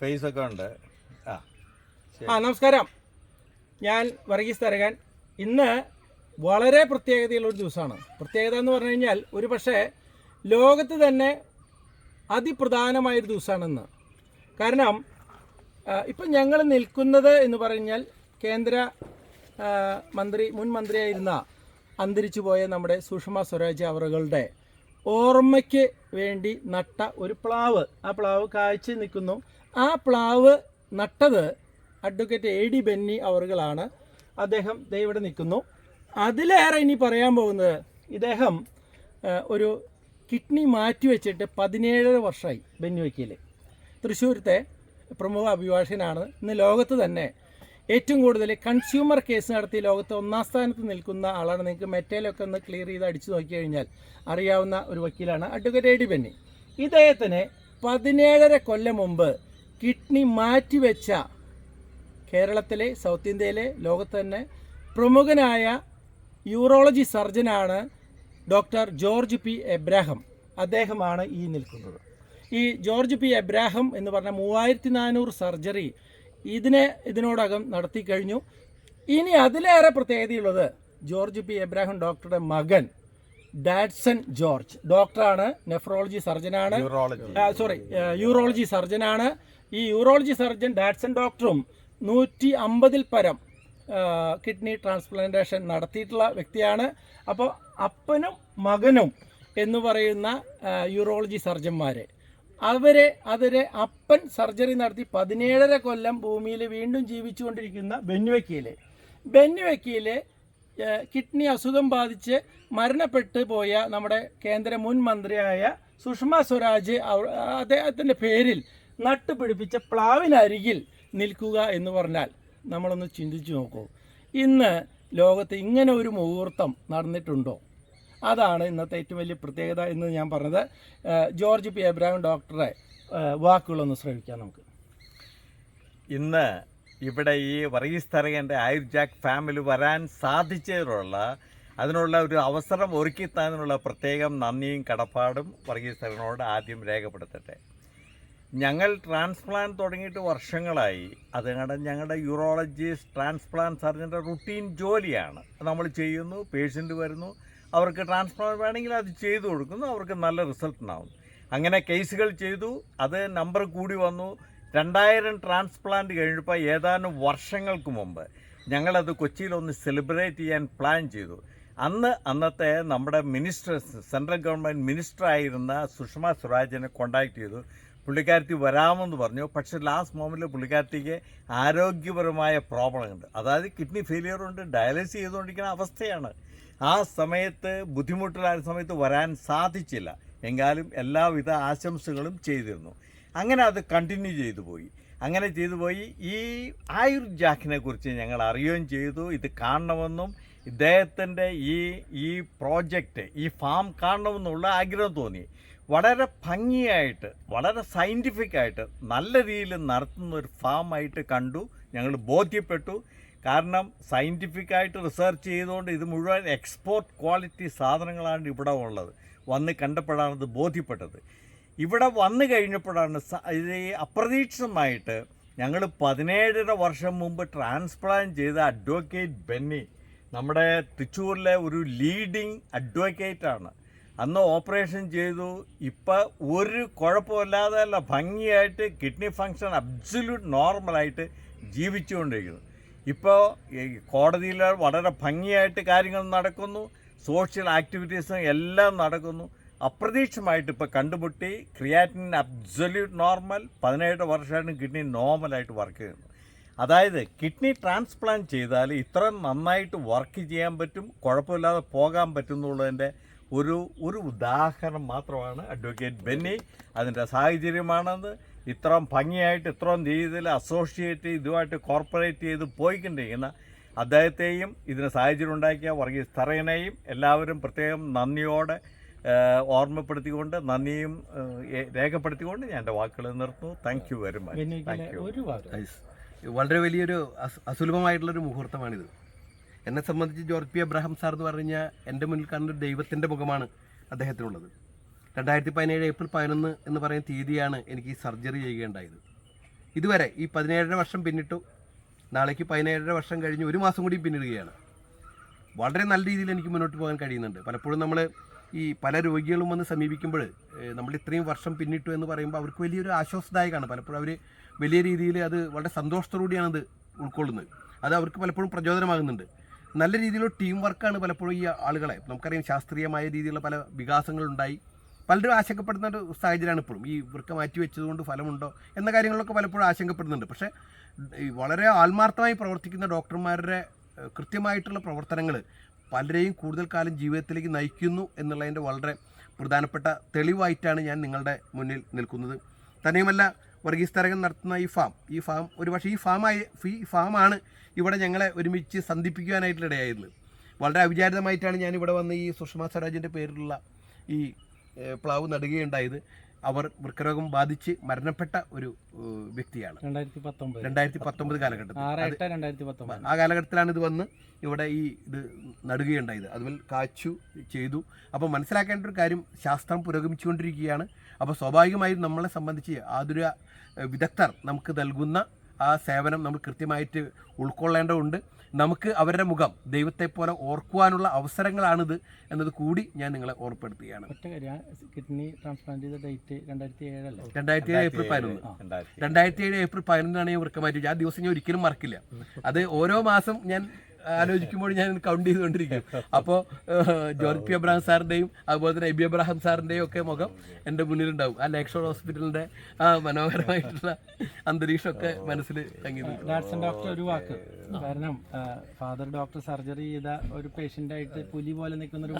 Face ഒക്കെ ഉണ്ട്. ആ നമസ്കാരം. ഞാൻ വർഗീസ് തരകൻ. ഇന്ന് വളരെ പ്രത്യേകതയുള്ള ഒരു ദിവസമാണ്. പ്രത്യേകത എന്ന് പറഞ്ഞു കഴിഞ്ഞാൽ ഒരു പക്ഷേ ലോകത്ത് തന്നെ അതിപ്രധാനമായൊരു ദിവസമാണ് ഇന്ന് കാരണം ഇപ്പം ഞങ്ങൾ നിൽക്കുന്നത് എന്ന് പറഞ്ഞാൽ കേന്ദ്ര മന്ത്രി മുൻ മന്ത്രിയായിരുന്ന അന്തരിച്ചു പോയ നമ്മുടെ സുഷമ സ്വരാജ് അവറുകളുടെ ഓർമ്മയ്ക്ക് വേണ്ടി നട്ട ഒരു പ്ലാവ്. ആ പ്ലാവ് കാഴ്ച നിൽക്കുന്നു. ആ പ്ലാവ് നട്ടത് അഡ്വക്കേറ്റ് എ ഡി ബെന്നി അവറുകളാണ്. അദ്ദേഹം ഇവിടെ നിൽക്കുന്നു. അതിലേറെ ഇനി പറയാൻ പോകുന്നത് ഇദ്ദേഹം ഒരു കിഡ്നി മാറ്റി വെച്ചിട്ട് പതിനേഴര വർഷമായി ബെന്നി വക്കീൽ തൃശ്ശൂരത്തെ പ്രമുഖ അഭിഭാഷകനാണ്. ഇന്ന് ലോകത്ത് തന്നെ ഏറ്റവും കൂടുതൽ കൺസ്യൂമർ കേസ് നടത്തി ലോകത്ത് ഒന്നാം സ്ഥാനത്ത് നിൽക്കുന്ന ആളാണ്. നിങ്ങൾക്ക് മെറ്റയിലൊക്കെ ഒന്ന് ക്ലിയർ ചെയ്ത് അടിച്ചു നോക്കി കഴിഞ്ഞാൽ അറിയാവുന്ന ഒരു വക്കീലാണ് അഡ്വക്കേറ്റ് എ ഡി ബെന്നി. ഇദ്ദേഹത്തിന് പതിനേഴര കൊല്ലം മുമ്പ് കിഡ്നി മാറ്റിവെച്ച കേരളത്തിലെ സൗത്ത് ഇന്ത്യയിലെ ലോകത്ത് തന്നെ പ്രമുഖനായ യൂറോളജി സർജനാണ് ഡോക്ടർ ജോർജ് പി എബ്രാഹം. അദ്ദേഹമാണ് ഈ നിൽക്കുന്നത്. ഈ ജോർജ് പി എബ്രാഹം എന്ന് പറഞ്ഞ മൂവായിരത്തി നാനൂറ് സർജറി ഇതിനെ ഇതിനോടകം നടത്തി കഴിഞ്ഞു. ഇനി അതിലേറെ പ്രത്യേകതയുള്ളത് ജോർജ് പി എബ്രാഹിം ഡോക്ടറുടെ മകൻ ഡാഡ്സൺ ജോർജ്. ഡോക്ടറാണ് നെഫ്രോളജി സർജനാണ് സോറി യൂറോളജി സർജനാണ് ഈ യൂറോളജി സർജൻ ഡാഡ്സൺ ഡോക്ടറും നൂറ്റി അമ്പതിൽ പരം കിഡ്നി ട്രാൻസ്പ്ലാന്റേഷൻ നടത്തിയിട്ടുള്ള വ്യക്തിയാണ്. അപ്പോൾ അപ്പനും മകനും എന്ന് പറയുന്ന യൂറോളജി സർജന്മാർ അവരെ അതിരെ അപ്പൻ സർജറി നടത്തി പതിനേഴര കൊല്ലം ഭൂമിയിൽ വീണ്ടും ജീവിച്ചുകൊണ്ടിരിക്കുന്ന ബെന്നി വക്കീൽ കിഡ്നി അസുഖം ബാധിച്ച് മരണപ്പെട്ടു പോയ നമ്മുടെ കേന്ദ്ര മുൻ മന്ത്രിയായ സുഷമ സ്വരാജ് അദ്ദേഹത്തിന്റെ പേരിൽ നട്ടുപിടിപ്പിച്ച പ്ലാവിനരികിൽ നിൽക്കുക എന്ന് പറഞ്ഞാൽ നമ്മളൊന്ന് ചിന്തിച്ചു നോക്കൂ. ഇന്ന് ലോകത്ത് ഇങ്ങനെ ഒരു മുഹൂർത്തം നടന്നിട്ടുണ്ടോ? അതാണ് ഇന്നത്തെ ഏറ്റവും വലിയ പ്രത്യേകത എന്ന് ഞാൻ പറഞ്ഞത്. George P. എബ്രാഹിം ഡോക്ടറെ വാക്കുകളൊന്ന് ശ്രമിക്കാം നമുക്ക്. ഇന്ന് ഇവിടെ ഈ വർഗീസ് തരകന്റെ ആയുർജാക്ക് ഫാമിലി വരാൻ സാധിച്ചതിനുള്ള അതിനുള്ള ഒരു അവസരം ഒരുക്കിത്തന്നതിനുള്ള പ്രത്യേകം നന്ദിയും കടപ്പാടും വർഗീസ് ആദ്യം രേഖപ്പെടുത്തട്ടെ. ഞങ്ങൾ ട്രാൻസ്പ്ലാന്റ് തുടങ്ങിയിട്ട് വർഷങ്ങളായി. അതുകൊണ്ട് ഞങ്ങളുടെ യൂറോളജിസ്റ്റ് ട്രാൻസ്പ്ലാന്റ് സർജന്റെ റുട്ടീൻ ജോലിയാണ്. നമ്മൾ ചെയ്യുന്നു പേഷ്യന്റ് വരുന്നു. അവർക്ക് ട്രാൻസ്പ്ലാന്റ് വേണമെങ്കിൽ അത് ചെയ്തു കൊടുക്കുന്നു അവർക്ക് നല്ല റിസൾട്ട് ഉണ്ടാവും അങ്ങനെ കേസുകൾ ചെയ്തു അത് നമ്പർ കൂടി വന്നു. രണ്ടായിരം ട്രാൻസ്പ്ലാന്റ് കഴിഞ്ഞപ്പോൾ ഏതാനും വർഷങ്ങൾക്ക് മുമ്പ് ഞങ്ങളത് കൊച്ചിയിലൊന്ന് സെലിബ്രേറ്റ് ചെയ്യാൻ പ്ലാൻ ചെയ്തു. അന്ന് അന്നത്തെ നമ്മുടെ മിനിസ്റ്റർ സെൻട്രൽ ഗവൺമെന്റ് മിനിസ്റ്റർ ആയിരുന്ന സുഷമ സ്വരാജിനെ കോണ്ടാക്ട് ചെയ്തു. പുള്ളിക്കാരത്തി വരാമെന്ന് പറഞ്ഞു. പക്ഷേ ലാസ്റ്റ് മോമെന്റിൽ പുള്ളിക്കാരത്തിക്ക് ആരോഗ്യപരമായ പ്രോബ്ലം ഉണ്ട്. അതായത് കിഡ്നി ഫെയിലിയർ ഉണ്ട് ഡയാലിസിസ് ചെയ്തുകൊണ്ടിരിക്കുന്ന അവസ്ഥയാണ്. ആ സമയത്ത് ബുദ്ധിമുട്ടിലായ സമയത്ത് വരാൻ സാധിച്ചില്ല. എങ്കിലും എല്ലാവിധ ആശംസകളും ചെയ്തിരുന്നു. അങ്ങനെ അത് കണ്ടിന്യൂ ചെയ്തു പോയി. അങ്ങനെ ചെയ്തു പോയി. ഈ ആയുർ ജാക്കിനെ കുറിച്ച് ഞങ്ങൾ അറിയുകയും ചെയ്തു. ഇത് കാണണമെന്നും ഇദ്ദേഹത്തിന്റെ ഈ ഈ പ്രോജക്റ്റ് ഈ ഫാം കാണണമെന്നുള്ള ആഗ്രഹം തോന്നി. വളരെ ഭംഗിയായിട്ട് വളരെ സയന്റിഫിക്കായിട്ട് നല്ല രീതിയിൽ നടത്തുന്ന ഒരു ഫാമായിട്ട് കണ്ടു. ഞങ്ങൾ ബോധ്യപ്പെട്ടു. കാരണം സയന്റിഫിക്കായിട്ട് റിസർച്ച് ചെയ്തുകൊണ്ട് ഇത് മുഴുവൻ എക്സ്പോർട്ട് ക്വാളിറ്റി സാധനങ്ങളാണ് ഇവിടെ ഉള്ളത്. വന്ന് കണ്ടപ്പോഴാണ് ഇത് ബോധ്യപ്പെട്ടത്. ഇവിടെ വന്നു കഴിഞ്ഞപ്പോഴാണ് ഇത് അപ്രതീക്ഷിതമായിട്ട് ഞങ്ങൾ പതിനേഴര വർഷം മുമ്പ് ട്രാൻസ്പ്ലാന്റ് ചെയ്ത അഡ്വക്കേറ്റ് ബെന്നി നമ്മുടെ തൃശ്ശൂരിലെ ഒരു ലീഡിങ് അഡ്വക്കേറ്റാണ് അന്ന് ഓപ്പറേഷൻ ചെയ്തു. ഇപ്പം ഒരു കുഴപ്പമില്ലാതെ അല്ല ഭംഗിയായിട്ട് കിഡ്നി ഫങ്ഷൻ അബ്സല്യൂട്ട് നോർമലായിട്ട് ജീവിച്ചുകൊണ്ടിരിക്കുന്നു. ഇപ്പോൾ കോടതിയിൽ വളരെ ഭംഗിയായിട്ട് കാര്യങ്ങൾ നടക്കുന്നു. സോഷ്യൽ ആക്ടിവിറ്റീസും എല്ലാം നടക്കുന്നു. അപ്രതീക്ഷിതമായിട്ട് ഇപ്പോൾ കണ്ടുമുട്ടി ക്രിയാറ്റിൻ അബ്സൊല്യൂട്ട് നോർമൽ പതിനേഴ് വർഷമായിട്ട് കിഡ്നി നോർമലായിട്ട് വർക്ക് ചെയ്യുന്നു. അതായത് കിഡ്നി ട്രാൻസ്പ്ലാന്റ് ചെയ്താൽ ഇത്ര നന്നായിട്ട് വർക്ക് ചെയ്യാൻ പറ്റും കുഴപ്പമില്ലാതെ പോകാൻ പറ്റുന്നുള്ളതിന്റെ ഒരു ഒരു ഉദാഹരണം മാത്രമാണ് അഡ്വക്കേറ്റ് ബെന്നി. അതിന്റെ സാഹചര്യമാണത്. ഇത്രയും ഭംഗിയായിട്ട് ഇത്രയും രീതിയിൽ അസോസിയേറ്റ് ഇതുമായിട്ട് കോർപ്പറേറ്റ് ചെയ്ത് പോയിക്കൊണ്ടിരിക്കുന്ന അദ്ദേഹത്തെയും ഇതിന് സാഹചര്യം ഉണ്ടാക്കിയ വർഗീസ് തറയനെയും എല്ലാവരും പ്രത്യേകം നന്ദിയോടെ ഓർമ്മപ്പെടുത്തിക്കൊണ്ട് നന്ദിയും രേഖപ്പെടുത്തിക്കൊണ്ട് ഞാൻ എന്റെ വാക്കുകൾ നിർത്തുന്നു. Thank you very much thank you വളരെ വലിയൊരു അസു- അസുലഭമായിട്ടുള്ളൊരു മുഹൂർത്തമാണിത്. എന്നെ സംബന്ധിച്ച് ജോർജ് പി. അബ്രഹാം സാർ എന്ന് പറഞ്ഞു കഴിഞ്ഞാൽ എന്റെ മുന്നിൽ കാണുന്ന ദൈവത്തിന്റെ മുഖമാണ് അദ്ദേഹത്തിനുള്ളത്. രണ്ടായിരത്തി പതിനേഴ് ഏപ്രിൽ പതിനൊന്ന് എന്ന് പറയുന്ന തീയതിയാണ് എനിക്ക് ഈ സർജറി ചെയ്യുകയുണ്ടായത്. ഇതുവരെ ഈ പതിനേഴര വർഷം പിന്നിട്ടു. നാളേക്ക് പതിനേഴര വർഷം കഴിഞ്ഞ് ഒരു മാസം കൂടി പിന്നിടുകയാണ്. വളരെ നല്ല രീതിയിൽ എനിക്ക് മുന്നോട്ട് പോകാൻ കഴിയുന്നുണ്ട്. പലപ്പോഴും നമ്മൾ ഈ പല രോഗികളും വന്ന് സമീപിക്കുമ്പോൾ നമ്മൾ ഇത്രയും വർഷം പിന്നിട്ടു എന്ന് പറയുമ്പോൾ അവർക്ക് വലിയൊരു ആശ്വാസദായകമാണ്. പലപ്പോഴും അവർ വലിയ രീതിയിൽ അത് വളരെ സന്തോഷത്തോടുകൂടിയാണ് അത് ഉൾക്കൊള്ളുന്നത്. അത് അവർക്ക് പലപ്പോഴും പ്രചോദനമാകുന്നുണ്ട്. നല്ല രീതിയിലുള്ള ടീം വർക്കാണ് പലപ്പോഴും ഈ ആളുകളെ. നമുക്കറിയാം ശാസ്ത്രീയമായ രീതിയിലുള്ള പല വികാസങ്ങളുണ്ടായി. പലരും ആശങ്കപ്പെടുന്ന ഒരു സാഹചര്യമാണ് ഇപ്പോഴും. ഈ വൃക്ക മാറ്റി വെച്ചതുകൊണ്ട് ഫലമുണ്ടോ എന്ന കാര്യങ്ങളൊക്കെ പലപ്പോഴും ആശങ്കപ്പെടുന്നുണ്ട്. പക്ഷേ വളരെ ആത്മാർത്ഥമായി പ്രവർത്തിക്കുന്ന ഡോക്ടർമാരുടെ കൃത്യമായിട്ടുള്ള പ്രവർത്തനങ്ങൾ പലരെയും കൂടുതൽ കാലം ജീവിതത്തിലേക്ക് നയിക്കുന്നു എന്നുള്ളതിന്റെ വളരെ പ്രധാനപ്പെട്ട തെളിവായിട്ടാണ് ഞാൻ നിങ്ങളുടെ മുന്നിൽ നിൽക്കുന്നത്. തന്നെയുമല്ല വർഗീസ് തരകൻ നടത്തുന്ന ഈ ഫാം ഈ ഫാം ഒരുപക്ഷെ ഈ ഫാമായി ഈ ഫാമാണ് ഇവിടെ ഞങ്ങളെ ഒരുമിച്ച് സന്ധിപ്പിക്കുവാനായിട്ടുള്ള ഇടയായത്. വളരെ അവിചാരിതമായിട്ടാണ് ഞാൻ ഇവിടെ വന്ന് ഈ സുഷമ സ്വരാജിന്റെ പേരിലുള്ള ഈ പ്ലാവ് നടുകയുണ്ടായത് അവർ വൃക്കരോഗം ബാധിച്ച് മരണപ്പെട്ട ഒരു വ്യക്തിയാണ്. രണ്ടായിരത്തി പത്തൊമ്പത് കാലഘട്ടത്തിൽ. ആ കാലഘട്ടത്തിലാണ് ഇത് വന്ന് ഇവിടെ ഈ ഇത് നടുകയുണ്ടായത്. അതുപോലെ കാച്ചു ചെയ്തു. അപ്പോൾ മനസ്സിലാക്കേണ്ട ഒരു കാര്യം ശാസ്ത്രം പുരോഗമിച്ചുകൊണ്ടിരിക്കുകയാണ്. അപ്പോൾ സ്വാഭാവികമായും നമ്മളെ സംബന്ധിച്ച് ആതുര വിദഗ്ധർ നമുക്ക് നൽകുന്ന ആ സേവനം നമ്മൾ കൃത്യമായിട്ട് ഉൾക്കൊള്ളേണ്ടതുണ്ട്. നമുക്ക് അവരുടെ മുഖം ദൈവത്തെ പോലെ ഓർക്കുവാനുള്ള അവസരങ്ങളാണിത് എന്നത് കൂടി ഞാൻ നിങ്ങളെ ഓർപ്പെടുത്തുകയാണ് കിഡ്നി ട്രാൻസ്പ്ലാന്റ് ചെയ്ത ഡേറ്റ് രണ്ടായിരത്തി ഏഴല്ല രണ്ടായിരത്തി ഏഴ് ഏപ്രിൽ പതിനൊന്ന്. രണ്ടായിരത്തി രണ്ടായിരത്തി ഏഴ് ഏപ്രിൽ പതിനൊന്നാണ് ഞാൻ വൃക്കമാറ്റി ആ ദിവസം ഞാൻ ഒരിക്കലും മറക്കില്ല. അത് ഓരോ മാസം ഞാൻ ആലോചിക്കുമ്പോൾ ഞാൻ കൗണ്ട് ചെയ്തുകൊണ്ടിരിക്കും. അപ്പോൾ ജോർജ് പി അബ്രഹാം സാറിന്റെയും അതുപോലെ തന്നെ എബി അബ്രഹാം സാറിന്റെയും ഒക്കെ മുഖം എന്റെ മുന്നിലുണ്ടാവും. ആ ലേക്ക് ഷോർ ഹോസ്പിറ്റലിന്റെ ആ മനോഹരമായിട്ടുള്ള അന്തരീക്ഷമൊക്കെ മനസ്സിൽ ഡോക്ടർ ഒരു വാക്ക്. കാരണം ഫാദർ ഡോക്ടർ സർജറി ചെയ്ത ഒരു പേഷ്യന്റായിട്ട് പുലി പോലെ നിൽക്കുന്ന ഒരു